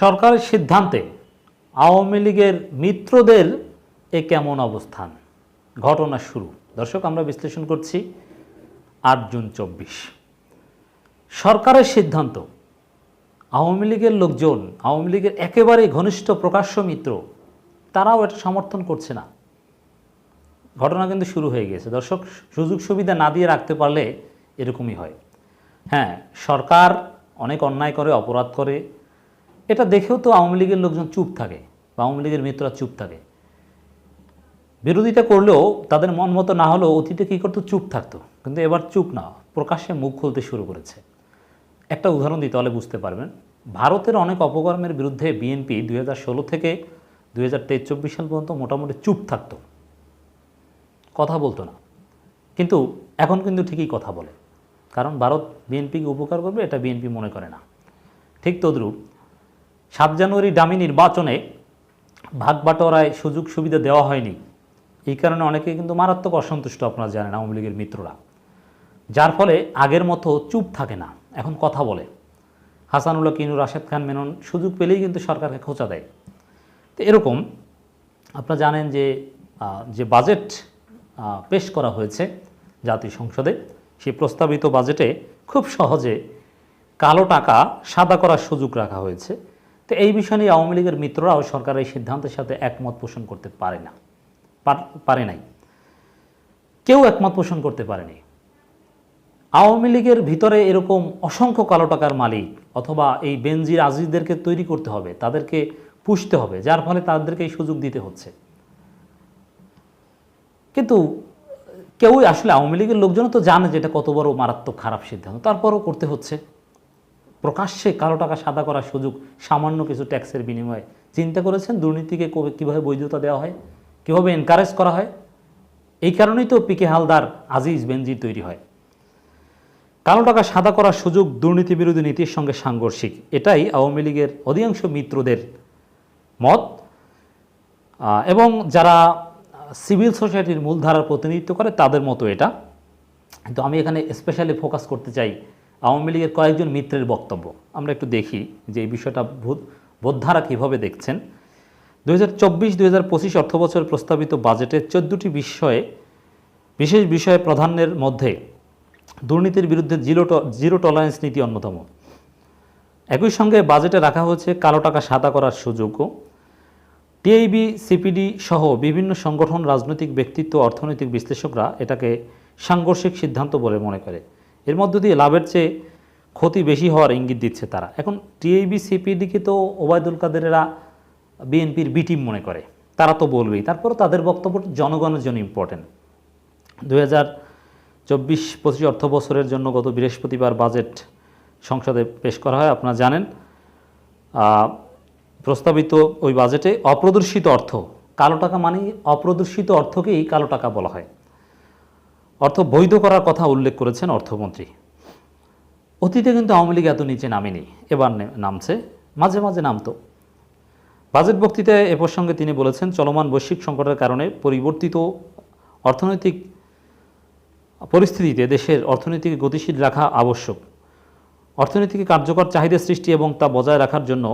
সরকারের সিদ্ধান্তে আওয়ামী লীগের মিত্রদের এ কেমন অবস্থান? ঘটনা শুরু। দর্শক, আমরা বিশ্লেষণ করছি আট জুন চব্বিশ। সরকারের সিদ্ধান্ত, আওয়ামী লীগের লোকজন, আওয়ামী লীগের একেবারে ঘনিষ্ঠ প্রকাশ্য মিত্র, তারাও এটা সমর্থন করছে না। ঘটনা কিন্তু শুরু হয়ে গেছে দর্শক, সুযোগ সুবিধা না দিয়ে রাখতে পারলে এরকমই হয়। হ্যাঁ সরকার অনেক অন্যায় করে, অপরাধ করে এটা দেখেও তো আওয়ামী লীগের লোকজন চুপ থাকে বা আওয়ামী লীগের মিত্ররা চুপ থাকে। বিরোধিতা করলেও তাদের মন মতো না হলেও অতীতে কী করতো? চুপ থাকতো। কিন্তু এবার চুপ না, প্রকাশ্যে মুখ খুলতে শুরু করেছে। একটা উদাহরণ দিতে হলে বুঝতে পারবেন, ভারতের অনেক অপকর্মের বিরুদ্ধে বিএনপি দুই থেকে দুই হাজার সাল পর্যন্ত মোটামুটি চুপ থাকতো। কথা বলতো না। কিন্তু এখন কিন্তু ঠিকই কথা বলে। কারণ ভারত বিএনপিকে উপকার করবে, এটা বিএনপি মনে করে না। ঠিক তদ্রূপ সাত জানুয়ারি ডামি নির্বাচনে ভাগ বাটোয়ারায় সুযোগ সুবিধা দেওয়া হয়নি। এই কারণে অনেকে কিন্তু মারাত্মক অসন্তুষ্ট আপনারা জানেন আওয়ামী লীগের মিত্ররা। যার ফলে আগের মতো চুপ থাকে না। এখন কথা বলে। হাসানুল্লাহ, কিনু, রাশেদ খান, মেনন সুযোগ পেলেই কিন্তু সরকারকে খোঁচা দেয়। তো এরকম আপনারা জানেন যে যে বাজেট পেশ করা হয়েছে জাতীয় সংসদে, সেই প্রস্তাবিত বাজেটে খুব সহজে কালো টাকা সাদা করার সুযোগ রাখা হয়েছে। তো এই বিষয় নিয়ে আওয়ামী লীগের মিত্ররাও সরকারের এই সিদ্ধান্তের সাথে একমত পোষণ করতে পারে না। পারে নাই। কেউ একমত পোষণ করতে পারেনি। আওয়ামী লীগের ভিতরে এরকম অসংখ্য কালো টাকার মালিক অথবা এই বেনজির আজিজদেরকে তৈরি করতে হবে, তাদেরকে পুষতে হবে, যার ফলে তাদেরকে এই সুযোগ দিতে হচ্ছে। কিন্তু কেউই আসলে আওয়ামী লীগের লোকজন তো জানে যে এটা কত বড় মারাত্মক খারাপ সিদ্ধান্ত, তারপরও করতে হচ্ছে। প্রকাশ্যে কালো টাকা সাদা করার সুযোগ সামান্য কিছু ট্যাক্সের বিনিময়ে। চিন্তা করেছেন দুর্নীতিকে কীভাবে বৈধতা দেওয়া হয়? কীভাবে এনকারেজ করা হয়? এই কারণেই তো পিকে হালদার আজিজ বেনজির তৈরি হয়। কালো টাকা সাদা করার সুযোগ দুর্নীতি বিরোধী নীতির সঙ্গে সাংঘর্ষিক। এটাই আওয়ামী লীগের অধিকাংশ মিত্রদের মত। এবং যারা সিভিল সোসাইটির মূলধারার প্রতিনিধিত্ব করে তাদের মতো এটা। কিন্তু আমি এখানে স্পেশালি ফোকাস করতে চাই আওয়ামী লীগের কয়েকজন মিত্রের বক্তব্য। আমরা একটু দেখি যে এই বিষয়টা বোদ্ধারা কীভাবে দেখছেন। দু হাজার চব্বিশ হাজার পঁচিশ অর্থবছর প্রস্তাবিত বাজেটে চোদ্দোটি বিষয়ে বিশেষ বিষয়ে প্রাধান্যের মধ্যে দুর্নীতির বিরুদ্ধে জিরো জিরো টলারেন্স নীতি অন্যতম। একই সঙ্গে বাজেটে রাখা হয়েছে কালো টাকা সাদা করার সুযোগও। টিআইবি সিপিডি সহ বিভিন্ন সংগঠন, রাজনৈতিক ব্যক্তিত্ব, অর্থনৈতিক বিশ্লেষকরা এটাকে সাংঘর্ষিক সিদ্ধান্ত বলে মনে করে। এর মধ্য দিয়ে লাভের চেয়ে ক্ষতি বেশি হওয়ার ইঙ্গিত দিচ্ছে তারা। এখন টিআইবি সিপিডিকে তো ওবায়দুল কাদেরেরা বিএনপির বি টিম মনে করে। তারা তো বলবেই। তারপরও তাদের বক্তব্য জনগণের জন্য ইম্পর্টেন্ট দুই হাজার চব্বিশ পঁচিশ অর্থ বছরের জন্য গত বৃহস্পতিবার বাজেট সংসদে পেশ করা হয়, আপনারা জানেন। প্রস্তাবিত ওই বাজেটে অপ্রদর্শিত অর্থ, কালো টাকা মানে অপ্রদর্শিত অর্থকেই কালো টাকা বলা হয়। অর্থ বৈধ করার কথা উল্লেখ করেছেন অর্থমন্ত্রী। অতীতে কিন্তু আওয়ামী লীগ এত নিচে নামেনি, এবার নামছে, মাঝে মাঝে নামতো। বাজেট বক্তৃতায় এ প্রসঙ্গে তিনি বলেছেন, চলমান বৈশ্বিক সংকটের কারণে পরিবর্তিত অর্থনৈতিক পরিস্থিতিতে দেশের অর্থনীতিকে গতিশীল রাখা আবশ্যক। অর্থনীতিকে কার্যকর চাহিদা সৃষ্টি এবং তা বজায় রাখার জন্য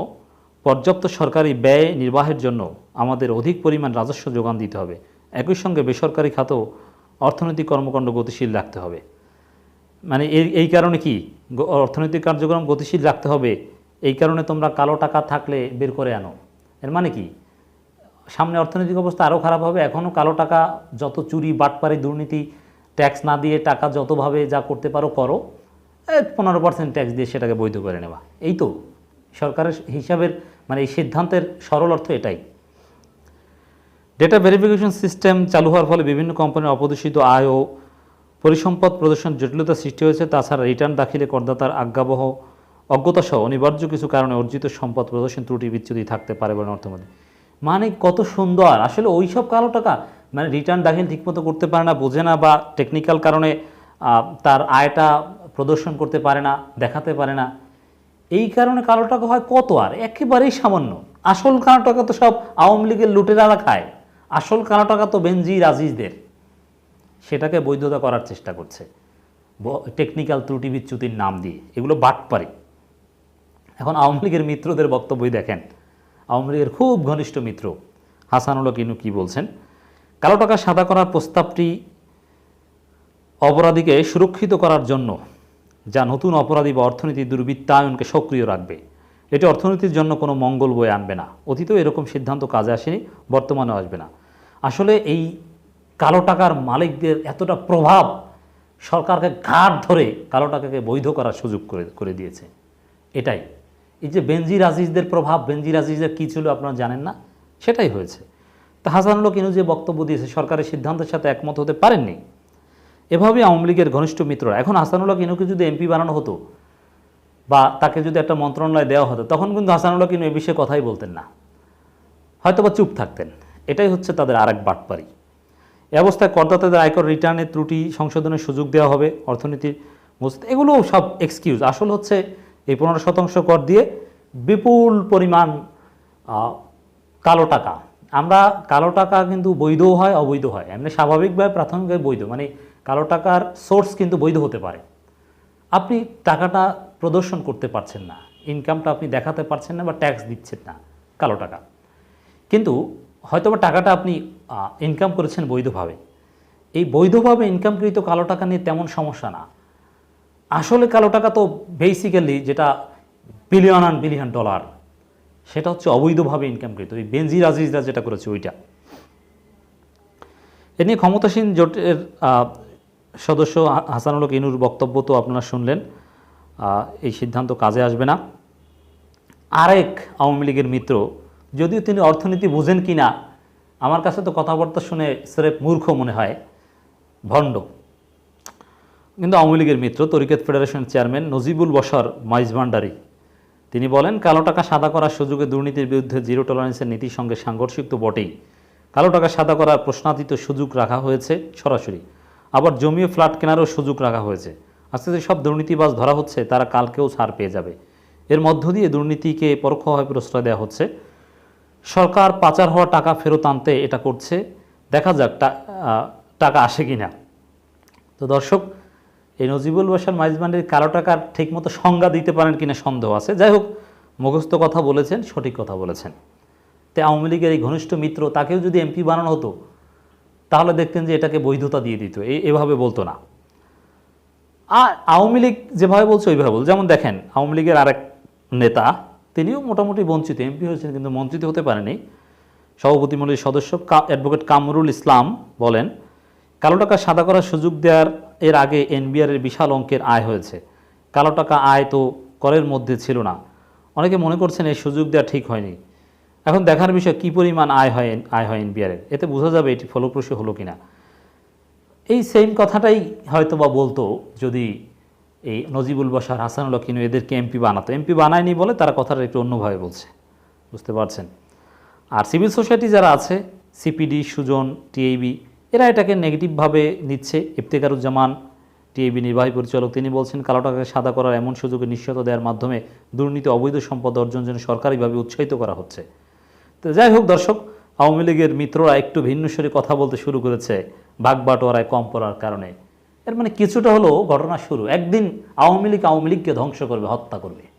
পর্যাপ্ত সরকারি ব্যয় নির্বাহের জন্য আমাদের অধিক পরিমাণ রাজস্ব যোগান দিতে হবে। একই সঙ্গে বেসরকারি খাতেও অর্থনৈতিক কর্মকাণ্ড গতিশীল রাখতে হবে। মানে এই এই কারণে কি? অর্থনৈতিক কার্যক্রম গতিশীল রাখতে হবে। এই কারণে তোমরা কালো টাকা থাকলে বের করে আনো। এর মানে কি? সামনে অর্থনৈতিক অবস্থা আরও খারাপ হবে। এখনও কালো টাকা যত চুরি, বাটপারি, দুর্নীতি, ট্যাক্স না দিয়ে টাকা যতভাবে যা করতে পারো করো পনেরো পার্সেন্ট ট্যাক্স দিয়ে সেটাকে বৈধ করে নেওয়া। এই তো, সরকারের হিসাবের মানে এই সিদ্ধান্তের সরল অর্থ এটাই। ডেটা ভেরিফিকেশন সিস্টেম চালু হওয়ার ফলে বিভিন্ন কোম্পানির অপ্রদর্শিত আয় ও পরিসম্পদ প্রদর্শন জটিলতা সৃষ্টি হয়েছে। তাছাড়া রিটার্ন দাখিলে করদাতার আজ্ঞাবহ অজ্ঞতা সহ অনিবার্য কিছু কারণে অর্জিত সম্পদ প্রদর্শন ত্রুটি বিচ্যুতি থাকতে পারে বলে অর্থমন্ত্রী মানে কত সুন্দর! আসলে ওই সব কালো টাকা মানে রিটার্ন দাখিল ঠিকমতো করতে পারে না, বোঝে না বা টেকনিক্যাল কারণে তার আয়টা প্রদর্শন করতে পারে না, দেখাতে পারে না। এই কারণে কালো টাকা হয় কত আর? একেবারেই সামান্য। আসল কালো টাকা তো সব আওয়ামী লীগের লুটেরারা খায়। আসল কালো টাকা তো বেনজি রাজিজদের সেটাকে বৈধতা করার চেষ্টা করছে। টেকনিক্যাল ত্রুটি বিচ্যুতির নাম দিয়ে। এগুলো বাটপারি। এখন আওয়ামী লীগের মিত্রদের বক্তব্যই দেখেন। আওয়ামী লীগের খুব ঘনিষ্ঠ মিত্র হাসানুল্লাহ কিনু কি বলছেন? কালো টাকা সাদা করার প্রস্তাবটি অপরাধীকে সুরক্ষিত করার জন্য যা নতুন অপরাধী বা অর্থনীতির দুর্বৃত্তায়নকে সক্রিয় রাখবে, এটি অর্থনীতির জন্য কোনো মঙ্গল বয়ে আনবে না। অতীতেও এরকম সিদ্ধান্ত কাজে আসেনি, বর্তমানেও আসবে না। আসলে এই কালো টাকার মালিকদের এতটা প্রভাব সরকারকে ঘাট ধরে কালো টাকাকে বৈধ করার সুযোগ করে করে দিয়েছে। এটাই। এই যে বেনজির আজিজদের প্রভাব, বেনজির আজিজের কী ছিল আপনারা জানেন না? সেটাই হয়েছে। তা হাসানুল্লাহ কিনু যে বক্তব্য দিয়েছে, সরকারের সিদ্ধান্তের সাথে একমত হতে পারেননি? এভাবেই আওয়ামী লীগের ঘনিষ্ঠ মিত্ররা, এখন হাসানুল্লাহ কিনুকে যদি এমপি বানানো হতো বা তাকে যদি একটা মন্ত্রণালয় দেওয়া হতো, তখন কিন্তু হাসানুল্লাহ কিনু এ বিষয়ে কথাই বলতেন না। হয়তো বা চুপ থাকতেন। এটাই হচ্ছে তাদের আরেক বাটপারি। এ অবস্থায় করদাতাদের আয়কর রিটার্নের ত্রুটি সংশোধনের সুযোগ দেওয়া হবে, অর্থনীতির মজবুত এগুলো সব এক্সকিউজ আসল হচ্ছে এই পনেরো শতাংশ কর দিয়ে বিপুল পরিমাণ কালো টাকা। আমরা কালো টাকা কিন্তু বৈধও হয়, অবৈধ হয়। এমনি স্বাভাবিকভাবে প্রাথমিকভাবে বৈধ। মানে কালো টাকার সোর্স কিন্তু বৈধ হতে পারে। আপনি টাকাটা প্রদর্শন করতে পারছেন না। ইনকামটা আপনি দেখাতে পারছেন না বা ট্যাক্স দিচ্ছেন না কালো টাকা। কিন্তু হয়তোবা টাকাটা আপনি ইনকাম করেছেন বৈধভাবে। এই বৈধভাবে ইনকামকৃত কালো টাকা নিয়ে তেমন সমস্যা না। আসলে কালো টাকা তো বেসিক্যালি যেটা বিলিয়ন অ্যান্ড বিলিয়ন ডলার সেটা হচ্ছে অবৈধভাবে ইনকামকৃত এই বেনজির আজিজরা যেটা করেছে ওইটা। এ নিয়ে ক্ষমতাসীন জোটের সদস্য হাসানুল ইনুর বক্তব্য তো আপনারা শুনলেন। এই সিদ্ধান্ত কাজে আসবে না। আরেক আওয়ামী লীগের মিত্র যদিও তিনি অর্থনীতি বুঝেন কি না আমার কাছে তো কথাবার্তা শুনে স্রেফ মূর্খ মনে হয়। ভণ্ড। কিন্তু আওয়ামী লীগের মিত্র, তরিকেত ফেডারেশন চেয়ারম্যান নজিবুল বসর মাইজ ভান্ডারি। তিনি বলেন, কালো টাকা সাদা করার সুযোগে দুর্নীতির বিরুদ্ধে জিরো টলারেন্সের নীতির সঙ্গে সাংঘর্ষিক তো বটেই। কালো টাকা সাদা করার প্রশ্নাতীত সুযোগ রাখা হয়েছে সরাসরি। আবার জমিও ফ্ল্যাট কেনারও সুযোগ রাখা হয়েছে। আস্তে আস্তে সব দুর্নীতিবাজ ধরা হচ্ছে, তারা কালকেও ছাড় পেয়ে যাবে। এর মধ্য দিয়ে দুর্নীতিকে পরোক্ষভাবে প্রশ্রয় দেওয়া হচ্ছে। সরকার পাচার হওয়া টাকা ফেরত আনতে এটা করছে। দেখা যাক টাকা আসে কি না তো দর্শক, এই নজিবুল বাসার মাইজবান্ডের কালো টাকার ঠিকমতো সংজ্ঞা দিতে পারেন কিনা সন্দেহ আছে। যাই হোক, মুখস্থ কথা বলেছেন, সঠিক কথা বলেছেন। তে আওয়ামী লীগের এই ঘনিষ্ঠ মিত্র, তাকেও যদি এমপি বানানো হতো, তাহলে দেখতেন যে এটাকে বৈধতা দিয়ে দিত। এভাবে বলতো না। আর আওয়ামী লীগ যেভাবে বলছে, ওইভাবে বল যেমন দেখেন, আওয়ামী লীগের আরেক নেতা তিনিও মোটামুটি বঞ্চিত, এমপি হয়েছেন কিন্তু মন্ত্রিত হতে পারেনি। সভাপতিমণ্ডলীর সদস্য অ্যাডভোকেট কামরুল ইসলাম বলেন, কালো টাকা সাদা করার সুযোগ দেওয়ার এর আগে এনবিআর এর বিশাল অঙ্কের আয় হয়েছে। কালো টাকা আয় তো করের মধ্যে ছিল না। অনেকে মনে করছেন এই সুযোগ দেওয়া ঠিক হয়নি। এখন দেখার বিষয় কী পরিমাণ আয় হয় আয় হয় এনবিআর এতে বোঝা যাবে এটি ফলপ্রসূ হলো কিনা। এই সেম কথাটাই হয়তো বা বলতো যদি এই নজিবুল বাসার হাসানুল কিনু এদেরকে এমপি বানাতো। এমপি বানায়নি বলে তারা কথাটা একটু অন্যভাবে বলছে। বুঝতে পারছেন? আর সিভিল সোসাইটি যারা আছে, সিপিডি, সুজন টিএবি এরা এটাকে নেগেটিভভাবে নিচ্ছে। ইফতেকারুজ্জামান টিএবি নির্বাহী পরিচালক, তিনি বলছেন, কালো টাকাকে সাদা করার এমন সুযোগে নিশ্চয়তা দেওয়ার মাধ্যমে দুর্নীতি, অবৈধ সম্পদ অর্জন জন্য সরকারিভাবে উৎসাহিত করা হচ্ছে। তো যাই হোক দর্শক, আওয়ামী লীগের মিত্ররা একটু ভিন্ন স্বরে কথা বলতে শুরু করেছে ভাগ বাটোয়ারায় কম পড়ার কারণে। এর মানে কিছুটা হলো ঘটনা শুরু। একদিন আওয়ামী লীগ আওয়ামী লীগকে ধ্বংস করবে, হত্যা করবে।